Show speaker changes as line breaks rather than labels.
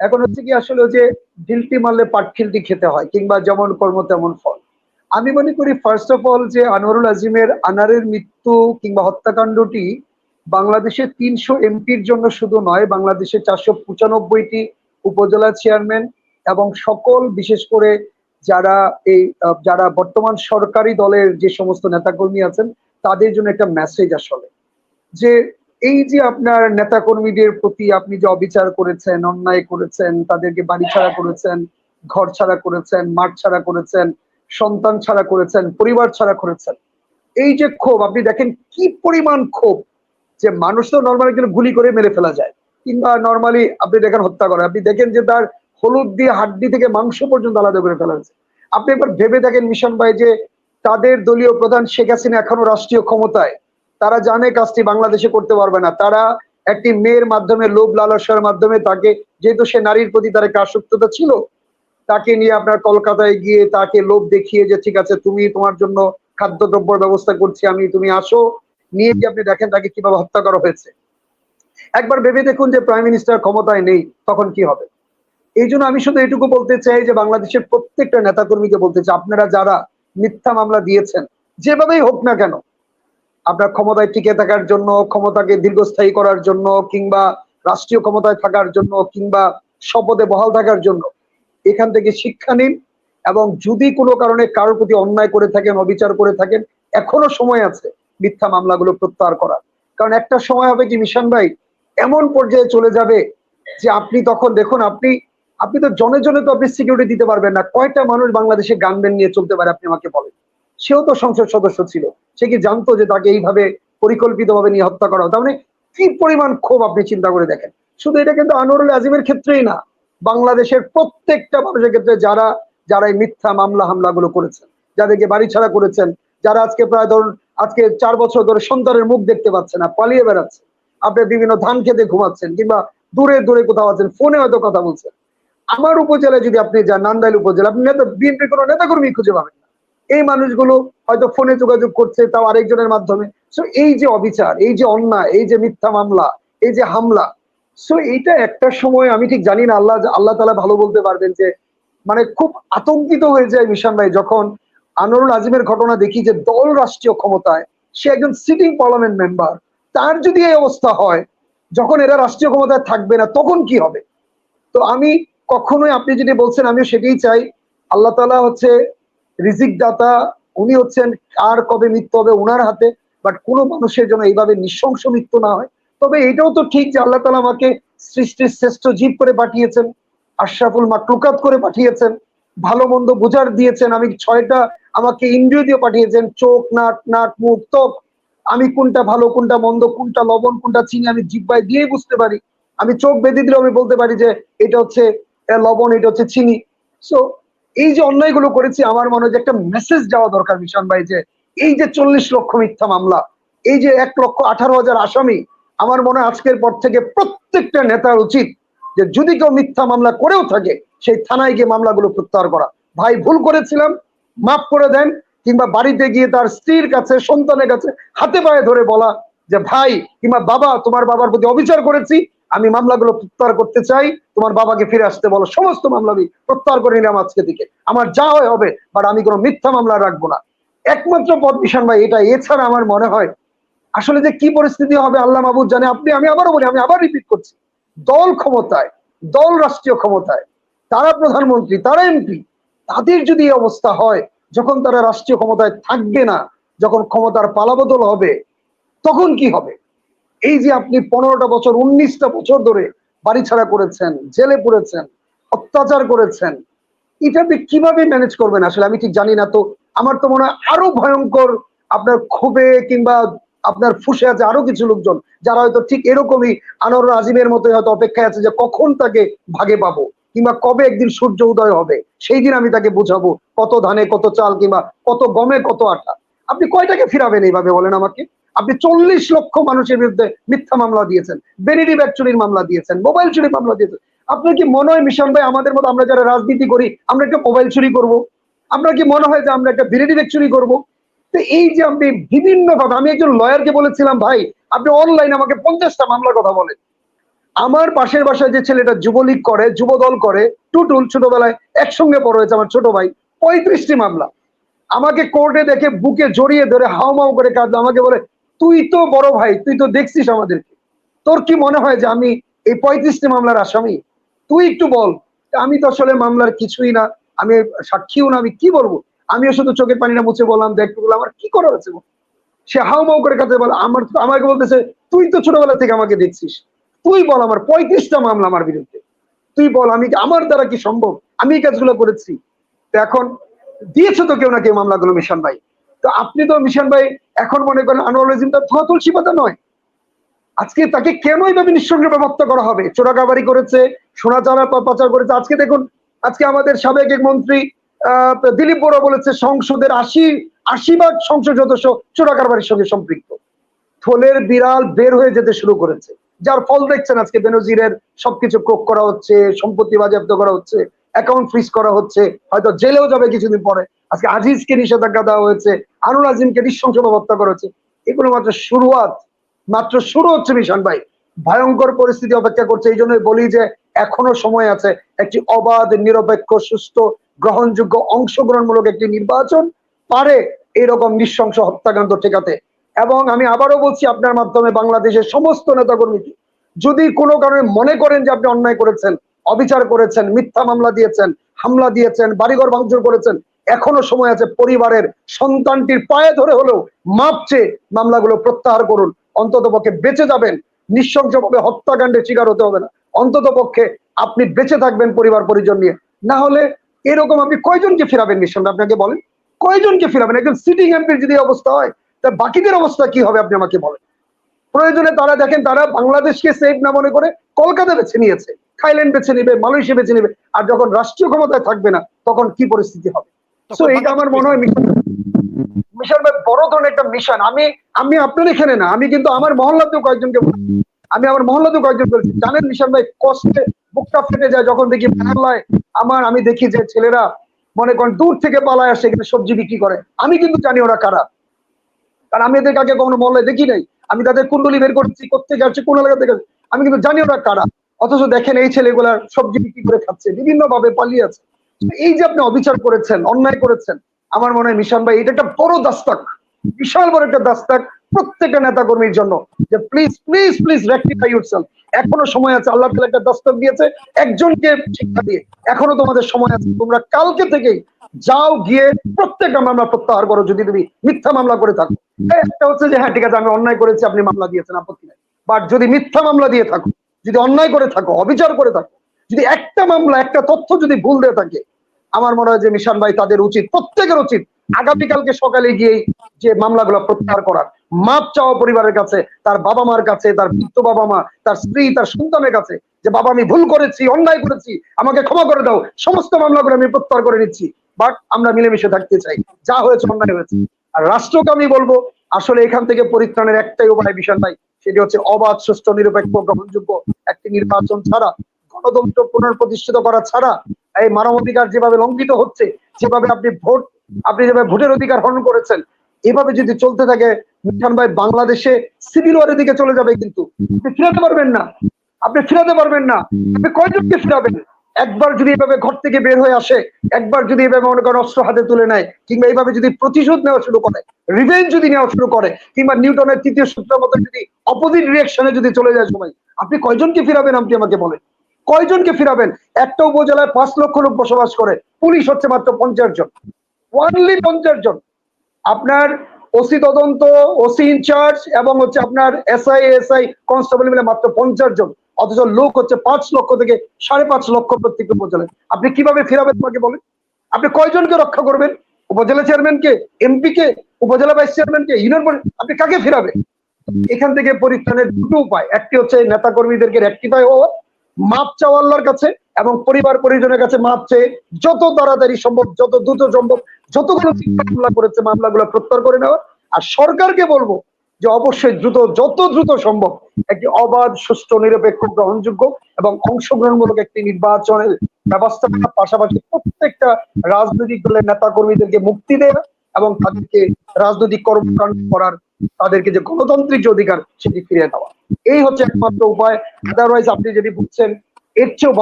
এখন হচ্ছে কি আসলে যে ঢিলটি মারলে পাটখিলটি খেতে হয়, কিংবা যেমন কর্ম তেমন ফল। আমি মনে করি ফার্স্ট অফ অল যে আনোয়ারুল আজিমের আনারের মৃত্যু কিংবা হত্যাকাণ্ডটি বাংলাদেশের তিনশো এমপির জন্য শুধু নয় বাংলাদেশের চারশো পঁচানব্বইটি উপজেলা চেয়ারম্যান এবং সকল, বিশেষ করে যারা এই যারা বর্তমান সরকারি দলের যে সমস্ত নেতাকর্মী আছেন, তাদের জন্য একটা মেসেজ আসলে। যে এই যে আপনার নেতাকর্মীদের প্রতি আপনি যে অবিচার করেছেন, অন্যায় করেছেন, তাদেরকে বাড়ি ছাড়া করেছেন, ঘর ছাড়া করেছেন, মাঠ ছাড়া করেছেন, সন্তান ছাড়া করেছেন, পরিবার ছাড়া করেছেন, এই যে ক্ষোভ, আপনি দেখেন কি পরিমাণ ক্ষোভ যে মানুষ তো নর্মালি কিন্তু গুলি করে মেরে ফেলা যায়, কিংবা নর্মালি আপনি দেখেন হত্যা করে, আপনি দেখেন যে তার হলুদ দিয়ে হাড্ডি থেকে মাংস পর্যন্ত আলাদা করে ফেলা হয়েছে। আপনি একবার ভেবে দেখেন মিশন ভাই যে তাদের দলীয় প্রধান শেখ হাসিনা এখনও রাষ্ট্রীয় ক্ষমতায় তারা জানে কাজটি বাংলাদেশে করতে পারবে না। তারা একটি মেয়ের মাধ্যমে, লোভ লালসার মাধ্যমে তাকে, যেহেতু সে নারীর প্রতি তার একটা আসক্ততা ছিল, তাকে নিয়ে আপনার কলকাতায় গিয়ে তাকে লোভ দেখিয়ে যে, ঠিক আছে, তুমি তোমার জন্য খাদ্যদ্রব্যের ব্যবস্থা করছি, আমি, তুমি আসো। নিয়ে গিয়ে আপনি দেখেন তাকে কীভাবে হত্যা করা হয়েছে। একবার ভেবে দেখুন যে প্রাইম মিনিস্টার ক্ষমতায় নেই, তখন কি হবে? এই জন্য আমি শুধু এটুকু বলতে চাই যে, বাংলাদেশের প্রত্যেকটা নেতাকর্মীকে বলতে চাই, আপনারা যারা মিথ্যা মামলা দিয়েছেন, যেভাবেই হোক না কেন আপনার ক্ষমতায় টিকে থাকার জন্য, ক্ষমতাকে দীর্ঘস্থায়ী করার জন্য, কিংবা রাষ্ট্রীয় ক্ষমতায় থাকার জন্য, কিংবা শপথে বহাল থাকার জন্য, এখান থেকে শিক্ষা নিন এবং যদি কোনো কারণে কারোর প্রতি অন্যায় করে থাকেন, অবিচার করে থাকেন, এখনও সময় আছে মিথ্যা মামলাগুলো প্রত্যাহার করার। কারণ একটা সময় হবে কি মিশন ভাই? এমন পর্যায়ে চলে যাবে যে আপনি তখন দেখুন, আপনি আপনি তো জনে জনে তো আপনি সিকিউরিটি দিতে পারবেন না। কয়টা মানুষ বাংলাদেশে গানবেন নিয়ে চলতে পারে আপনি আমাকে বলেন? সেও তো সংসদ সদস্য ছিল। সে কি জানতো যে তাকে এইভাবে পরিকল্পিতভাবে নিয়ে হত্যা করা তার মানে কি পরিমাণ ক্ষোভ আপনি চিন্তা করে দেখেন? শুধু এটা কিন্তু আনোয়ারুল আজিমের ক্ষেত্রেই না, বাংলাদেশের প্রত্যেকটা মানুষের ক্ষেত্রে যারা যারা এই মিথ্যা মামলা হামলাগুলো করেছেন, যাদেরকে বাড়ি ছাড়া করেছেন, যারা আজকে প্রায় ধরুন, আজকে চার বছর ধরে সন্তানের মুখ দেখতে পাচ্ছে না, পালিয়ে বেড়াচ্ছে, আপনি বিভিন্ন ধান খেতে ঘুমাচ্ছেন কিংবা দূরে দূরে কোথাও আছেন, ফোনে হয়তো কথা বলছেন। আমার উপজেলায় যদি আপনি যান, নান্দাইল উপজেলা, আপনি নেতা, বিএনপির কোনো নেতাকর্মী খুঁজে পাবেন এই মানুষগুলো হয়তো ফোনে যোগাযোগ করছে তাও আরেকজনের মাধ্যমে। সো এই যে অবিচার, এই যে অন্যায়, এই যে মিথ্যা মামলা, এই যে হামলা সো এইটা একটা সময় আমি ঠিক জানি না, আল্লাহ আল্লাহ তালা ভালো বলতে পারবেন যে মানে খুব আতঙ্কিত হয়ে যায় মিশন ভাই যখন আনোয়ারুল আজিমের ঘটনা দেখি যে দল রাষ্ট্রীয় ক্ষমতায় সে একজন সিটিং পার্লামেন্ট মেম্বার তার যদি এই অবস্থা হয়, যখন এরা রাষ্ট্রীয় ক্ষমতায় থাকবে না, তখন কি হবে? তো আমি কখনোই, আপনি যেটি বলছেন, আমিও সেটাই চাই, আল্লাহ তালা হচ্ছে রিজিক দাতা উনি হচ্ছেন আর কবে মৃত্যু হবে ওনার হাতে বাট কোনো মানুষের জন্য এইভাবে নৃশংস মৃত্যু না হয়। তবে এটাও তো ঠিক যে আল্লাহ তালা আমাকে সৃষ্টির শ্রেষ্ঠ জীব করে পাঠিয়েছেন, আশরাফুল মাকলুকাত করে পাঠিয়েছেন, ভালো মন্দ বুঝার দিয়েছেন, আমি ছয়টা আমাকে ইন্দ্রিয় দিয়ে পাঠিয়েছেন, চোখ, নাক নাক, মুখ, ত্বক। আমি কোনটা ভালো, কোনটা মন্দ, কোনটা লবণ, কোনটা চিনি, আমি জিব্বায় দিয়েই বুঝতে পারি। আমি চোখ বেঁধে দিলেও আমি বলতে পারি যে এটা হচ্ছে লবণ, এটা হচ্ছে চিনি। সো এই যে অন্যায়গুলো করেছি, আমার মনে হয় যে একটা মেসেজ যাওয়া দরকার মিশন ভাই, যে এই যে চল্লিশ লক্ষ মিথ্যা মামলা, এই যে এক লক্ষ আঠারো হাজার আসামি, আমার মনে আজকের পর থেকে প্রত্যেকটা নেতার উচিত যে যদি কেউ মিথ্যা মামলা করেও থাকে, সেই থানায় গিয়ে মামলাগুলো প্রত্যাহার করা। ভাই, ভুল করেছিলাম, মাফ করে দেন, কিংবা বাড়িতে গিয়ে তার স্ত্রীর কাছে, সন্তানের কাছে, হাতে পায়ে ধরে বলা যে, ভাই, কিংবা বাবা, তোমার বাবার প্রতি অবিচার করেছি আমি মামলাগুলো প্রত্যাহার করতে চাই, তোমার বাবাকে ফিরে আসতে বলো। সমস্ত মামলা আমি প্রত্যাহার করে নিলাম আজকে থেকে। আমার যা হয় হবে বাট আমি কোনো মিথ্যা মামলা রাখব না। একমাত্র পথ মিশন ভাই, এটা এছাড়া আমার মনে হয়, আসলে যে কি পরিস্থিতি হবে আল্লাহ মাহবুদ জানে। আপনি, আমি আবারও বলি, আমি আবার রিপিট করছি। দল ক্ষমতায়, দল রাষ্ট্রীয় ক্ষমতায়, তারা প্রধানমন্ত্রী, তারা এমপি তাদের যদি এই অবস্থা হয়, যখন তারা রাষ্ট্রীয় ক্ষমতায় থাকবে না, যখন ক্ষমতার পালাবদল হবে, তখন কি হবে? এই যে আপনি পনেরোটা বছর, উনিশটা বছর ধরে বাড়ি ছাড়া করেছেন, জেলে পড়েছেন, অত্যাচার করেছেন, এটা আপনি কীভাবে ম্যানেজ করবেন? আসলে আমি ঠিক জানি না, তো আমার তো মনে হয় আরও ভয়ঙ্কর আপনার ক্ষোভে কিংবা আপনার ফুসে আছে আরও কিছু লোকজন, যারা হয়তো ঠিক এরকমই আনোয়ার আজিমের মতো হয়তো অপেক্ষায় আছে যে কখন তাকে ভাগে পাবো কিংবা কবে একদিন সূর্য উদয় হবে, সেই দিন আমি তাকে বুঝাবো কত ধানে কত চাল কিংবা কত গমে কত আটা। আপনি কয়টাকে ফিরাবেন এইভাবে বলেন আমাকে? আপনি চল্লিশ লক্ষ মানুষের বিরুদ্ধে মিথ্যা মামলা দিয়েছেন বেনিডি ব্যাগ চুরির মামলা দিয়েছেন মোবাইল চুরির মামলা দিয়েছেন। আপনার কি মনে হয় মিশন ভাই, আমাদের মতো আমরা যারা রাজনীতি করি, আমরা একটা মোবাইল চুরি করব? আপনার কি মনে হয় যে আমরা একটা বেনিডি ব্যাগ চুরি করব? তো এই যে আপনি বিভিন্ন কথা, আমি একজন লয়ারকে বলেছিলাম, ভাই, আপনি অনলাইন আমাকে পঞ্চাশটা মামলার কথা বলেন। আমার পাশের বাসায় যে ছেলেটা যুবলীগ করে, যুবদল করে, টুটুল ছোটবেলায় একসঙ্গে পড় হয়েছে আমার ছোট ভাই, পঁয়ত্রিশটি মামলা। আমাকে কোর্টে দেখে বুকে জড়িয়ে ধরে হাউমাউ করে কাঁদলো, আমাকে বলে তুই তো বড় ভাই, তুই তো দেখছিস আমাদেরকে। তোর কি মনে হয় যে আমি এই পঁয়ত্রিশটি মামলার আসামি? তুই একটু বল, আমি তো আসলে মামলার কিছুই না, আমি সাক্ষীও না, আমি কি বলব? আমিও শুধু চোখের পানিটা মুছে বললাম, দেখ আমার কি করা হয়েছে বল? সে হাউমাউ করে কাঁদতে বলে, আমার আমাকে বলতেছে, তুই তো ছোটবেলা থেকে আমাকে দেখছিস। তুই বল আমার পঁয়ত্রিশটা মামলা আমার বিরুদ্ধে। তুই বল, আমি আমার দ্বারা কি সম্ভব? আমি এই কাজগুলো করেছি। তো এখন দিয়েছে তো কেউ না কেউ মামলাগুলো মিশন ভাই। তো আপনি তো মিশন ভাই এখন মনে করেন আনোয়ার আজিম তার ধোয়া তুলসী পাতা নয়। আজকে তাকে কেন এইভাবে নিঃসঙ্গে হত্যা করা হবে? চোরাকাবারি করেছে সোনা চারা পাচার করেছে। আজকে দেখুন আজকে আমাদের সাবেক এক মন্ত্রী আহ, দিলীপ বড় বলেছে সংসদের আশি আশি ভাগ সংসদ সদস্য চোরাকারবারির সঙ্গে সম্পৃক্ত। থলের বিড়াল বের হয়ে যেতে শুরু করেছে। যার ফল দেখছেন আজকে বেনজিরের সবকিছু ক্রোক করা হচ্ছে সম্পত্তি বাজেয়াপ্ত করা হচ্ছে অ্যাকাউন্ট ফ্রিজ করা হচ্ছে হয়তো জেলেও যাবে কিছুদিন পরে। আজকে আজিজকে নিষেধাজ্ঞা দেওয়া হয়েছে, আনুর আজিমকে নৃশংসভাবে হত্যা করা হচ্ছে এগুলো মাত্র শুরুয়াত, মাত্র শুরু হচ্ছে মিশন ভাই। ভয়ঙ্কর পরিস্থিতি অপেক্ষা করছে, এই জন্যই বলি যে এখনও সময় আছে একটি অবাধ, নিরপেক্ষ, সুস্থ, গ্রহণযোগ্য, অংশগ্রহণমূলক একটি নির্বাচন। পারে এরকম নৃশংস হত্যাকাণ্ড ঠেকাতে। এবং আমি আবারও বলছি আপনার মাধ্যমে বাংলাদেশের সমস্ত নেতাকর্মীকে, যদি কোনো কারণে মনে করেন যে আপনি অন্যায় করেছেন, অবিচার করেছেন, মিথ্যা মামলা দিয়েছেন, হামলা দিয়েছেন, বাড়িঘর ভাঙচুর করেছেন এখনও সময় আছে পরিবারের সন্তানটির পায়ে ধরে হলেও মাপ চেয়ে মামলাগুলো প্রত্যাহার করুন। অন্তত পক্ষে বেঁচে যাবেন। নিঃসংসভাবে হত্যাকাণ্ডের শিকার হতে হবে না। অন্তত পক্ষে আপনি বেঁচে থাকবেন পরিবার পরিজন নিয়ে। না হলে এরকম আপনি কয়জনকে ফেরাবেন নিঃসন্দেহে? আপনাকে বলেন। কয়জনকে ফেরাবেন? একজন সিটিং এমপির যদি অবস্থা হয়, তা বাকিদের অবস্থা কি হবে আপনি আমাকে বলেন। প্রয়োজনে তারা দেখেন, তারা বাংলাদেশকে সেফ না মনে করে কলকাতা বেছে নিয়েছে। থাইল্যান্ড বেছে নিবে, মালয়েশিয়া বেছে নিবে। আর যখন রাষ্ট্রীয় ক্ষমতায় থাকবে না, তখন কি পরিস্থিতি হবে? তো এইটা আমার মনে হয় মিশন। মিশন ভাই বড় ধরনের একটা মিশন। আমি আমি আপনার এখানে না আমি কিন্তু আমার মহল্লাতেও কয়েকজনকে আমি আমার মহল্লাতেও কয়েকজন বলছি জানেন মিশন ভাই কষ্টে বুকটা ফেটে যায় যখন দেখি মহল্লায় আমার আমি দেখি যে ছেলেরা মনে করেন দূর থেকে পালায় আসে এখানে সবজি বিক্রি করে। আমি কিন্তু জানি ওরা কারা। কারণ আমি এদের কাকে কখনো মহল্লায় দেখি নাই। আমি তাদের কুণ্ডলি বের করছি কোথেকে আসছে কোন এলাকা থেকে আমি কিন্তু জানি ওরা কারা। অথচ দেখেন এই ছেলেগুলা সবজি বিক্রি করে খাচ্ছে বিভিন্ন ভাবে পালিয়ে আছে। এই যে আপনি অবিচার করেছেন, অন্যায় করেছেন, আমার মনে হয় মিশন ভাই, এটা একটা বড় দাস্তাক, বিশাল বড় একটা দাস্তাক প্রত্যেকটা নেতা কর্মীর জন্য যে please please please rectify yourself এখনও সময় আছে, আল্লাহ তাআলা একটা দাস্তাক দিয়েছে, একজনকে শিক্ষা দিয়ে। এখনও তোমাদের সময় আছে, তোমরা কালকে থেকেই যাও গিয়ে প্রত্যেকটা মামলা প্রত্যাহার করো, যদি তুমি মিথ্যা মামলা করে থাকো। একটা হচ্ছে যে হ্যাঁ ঠিক আছে, আমি অন্যায় করেছি, আপনি মামলা দিয়েছেন, আপত্তি নাই। বাট যদি মিথ্যা মামলা দিয়ে থাকো, যদি অন্যায় করে থাকো, অবিচার করে থাকো, যদি একটা মামলা, একটা তথ্য যদি ভুল দিয়ে থাকে আমার মনে হয় যে মিশন ভাই তাদের উচিত, প্রত্যেকের উচিত আগামীকালকে সকালে গিয়ে যে মামলাগুলো প্রত্যাহার করার। মাপ চাওয়া পরিবারের কাছে, তার বাবা মার কাছে, তার বৃদ্ধ বাবা মা, তার স্ত্রী, তার সন্তানের কাছে যে, বাবা, আমি ভুল করেছি, অন্যায় করেছি, আমাকে ক্ষমা করে দাও, সমস্ত মামলাগুলো আমি প্রত্যাহার করে নিচ্ছি। বাট আমরা মিলেমিশে থাকতে চাই। যা হয়েছে, অন্যায় হয়েছে। আর রাষ্ট্রকে আমি বলব, আসলে এখান থেকে পরিত্রাণের একটাই উপায় বিষয় ভাই, সেটি হচ্ছে অবাধ, সুষ্ঠু, নিরপেক্ষ, গ্রহণযোগ্য একটি নির্বাচন ছাড়া, গণতন্ত্র পুনঃপ্রতিষ্ঠিত করা ছাড়া এই মানবাধিকার যেভাবে লঙ্ঘিত হচ্ছে, যেভাবে আপনি ভোট, আপনি যেভাবে ভোটের অধিকার হরণ করেছেন, এভাবে যদি চলতে থাকে, মিঠান ভাই, বাংলাদেশে সিভিল ওয়ারের দিকে চলে যাবে কিন্তু। আপনি ফিরাতে পারবেন না। আপনি ফিরাতে পারবেন না। আপনি কয়জনকে ফিরাবেন? একবার যদি এভাবে ঘর থেকে বের হয়ে আসে, একবার যদি এভাবে মনে করেন অস্ত্র হাতে তুলে নেয়, কিংবা এইভাবে যদি প্রতিশোধ নেওয়া শুরু করে রিভেঞ্জ যদি নেওয়া শুরু করে, কিংবা নিউটনের তৃতীয় সূত্রের মতো যদি অপোজিট রিয়াকশনে যদি চলে যায় সবাই, আপনি কয়জনকে ফিরাবেন, আপনি আমাকে বলেন? কয়জনকে ফিরাবেন? একটা উপজেলায় পাঁচ লক্ষ লোক বসবাস করে। পুলিশ হচ্ছে মাত্র পঞ্চাশ জন। ওয়ানলি পঞ্চাশ জন। আপনার ওসি তদন্ত, ওসি ইনচার্জ এবং হচ্ছে আপনার এসআই এসআই কনস্টেবল মিলে মাত্র পঞ্চাশ জন। অথচ লোক হচ্ছে পাঁচ লক্ষ থেকে সাড়ে পাঁচ লক্ষ প্রত্যেক উপজেলায়। আপনি কীভাবে ফিরাবেন তোমাকে বলেন? আপনি কয়জনকে রক্ষা করবেন? উপজেলা চেয়ারম্যানকে এমপি কে উপজেলা ভাইস চেয়ারম্যানকে, ইউনিয়ন আপনি কাকে ফিরাবেন? এখান থেকে পরিত্রাণের দুটো উপায়। একটি হচ্ছে নেতা কর্মীদেরকে রেক্টিফাই হওয়া মাপ চাওয়া আল্লাহর কাছে এবং পরিবার পরিজনের কাছে মাপ চেয়ে যত তাড়াতাড়ি সম্ভব, যত দ্রুত সম্ভব যতগুলো মামলা করেছে, মামলাগুলো প্রত্যাহার করে নেওয়া। আর সরকারকে বলব যে অবশ্যই দ্রুত, যত দ্রুত সম্ভব একটি অবাধ, সুষ্ঠু, নিরপেক্ষ, গ্রহণযোগ্য এবং অংশগ্রহণমূলক একটি নির্বাচনের ব্যবস্থা করার পাশাপাশি প্রত্যেকটা রাজনৈতিক দলের নেতা কর্মীদেরকে মুক্তি দেয়া এবং তাদেরকে রাজনৈতিক কর্মকাণ্ড করার তাদেরকে যে গণতান্ত্রিক যে অধিকার সেটি ফিরিয়ে দেওয়া এই হচ্ছে একমাত্র উপায়। আদারওয়াইজ আপনি যদি বুঝছেন এর চেয়েও